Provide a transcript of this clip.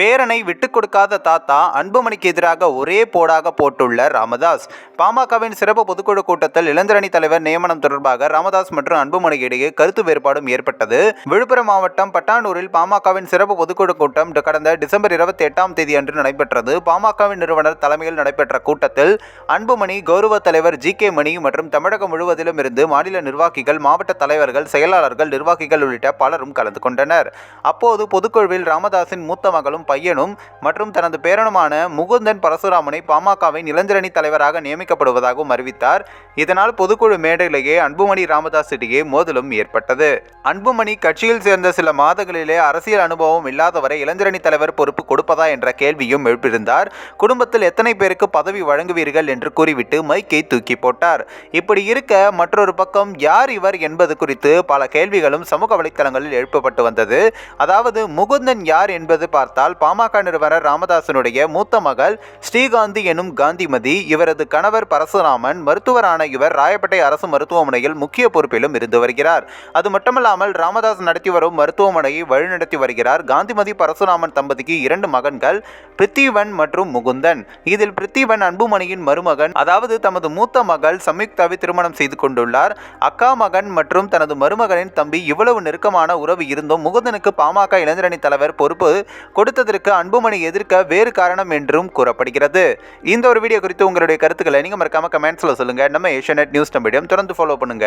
பேரனை விட்டு கொடுக்காத தாத்தா அன்புமணிக்கு எதிராக ஒரே போடாக போட்டுள்ள ராமதாஸ். பாமகவின் சிறப்பு பொதுக்குழு கூட்டத்தில் இளைஞரணி தலைவர் நியமனம் தொடர்பாக ராமதாஸ் மற்றும் அன்புமணி இடையே கருத்து வேறுபாடும் ஏற்பட்டது. விழுப்புரம் மாவட்டம் பட்டானூரில் பாமகவின் சிறப்பு பொதுக்குழு கூட்டம் கடந்த டிசம்பர் இருபத்தி எட்டாம் தேதி அன்று நடைபெற்றது. பாமகவின் நிறுவனர் தலைமையில் நடைபெற்ற கூட்டத்தில் அன்புமணி கௌரவ தலைவர் ஜி கே மணி மற்றும் தமிழகம் முழுவதிலும் இருந்து மாநில நிர்வாகிகள் மாவட்ட தலைவர்கள் செயலாளர்கள் நிர்வாகிகள் உள்ளிட்ட பலரும் கலந்து கொண்டனர். அப்போது பொதுக்குழுவில் ராமதாஸின் மூத்த மகளும் பையனும் மற்றும் தனது பேரனுமான முகுந்தன் பரசுராமனை பாமகவின் இளைஞரணி தலைவராக நியமிக்கப்படுவதாகவும் அறிவித்தார். இதனால் பொதுக்குழு மேடையிலேயே அன்புமணி ராமதாஸ் இடையே மோதலும் ஏற்பட்டது. அன்புமணி கட்சியில் சேர்ந்த சில மாதங்களிலே அரசியல் அனுபவம் இல்லாதவரை இளைஞரணி தலைவர் பொறுப்பு கொடுப்பதா என்ற கேள்வியும் எழுப்பியிருந்தார். குடும்பத்தில் எத்தனை பேருக்கு பதவி வழங்குவீர்கள் என்று கூறிவிட்டு மைக்கை தூக்கி போட்டார். இப்படி இருக்க மற்றொரு பக்கம் யார் இவர் என்பது குறித்து பல கேள்விகளும் சமூக வலைத்தளங்களில் எழுப்பப்பட்டு வந்தது. அதாவது முகுந்தன் யார் என்பது பார்த்தால் பாமக நிறுவனர் ராமதாசனுடைய மூத்த மகள் ஸ்ரீகாந்தி எனும் காந்திமதி இவரது கணவர் பரசுராமன் மருத்துவரான இவர் ராயப்பேட்டை அரசு மருத்துவமனையில் முக்கிய பொறுப்பிலும் இருந்து வருகிறார். அது மட்டுமல்லாமல் ராமதாஸ் நடத்தி வரும் மருத்துவமனையை வழிநடத்தி வருகிறார். காந்திமதி பரசுராமன் தம்பதிக்கு இரண்டு மகன்கள் பிருத்திவன் மற்றும் முகுந்தன். இதில் பிருத்திவன் அன்புமணியின் மருமகன் அதாவது தமது மூத்த மகள் சம்யுக்தாவை திருமணம் செய்து கொண்டுள்ளார். அக்கா மகன் மற்றும் தனது மருமகனின் தம்பி இவ்வளவு நெருக்கமான உறவு இருந்தும் முகுந்தனுக்கு பாமக இளைஞரணி தலைவர் பொறுப்பு கொடுத்ததற்கு அன்புமணி எதிர்க்க வேறு காரணம் என்றும் கூறப்படுகிறது. இந்த ஒரு வீடியோ குறித்து உங்களுடைய கருத்துக்களை நீங்க மறக்காம கமெண்ட்ஸில் சொல்லுங்க. நம்ம ஏஷியநெட் நியூஸ் மீடியம் தொடர்ந்து ஃபாலோ பண்ணுங்க.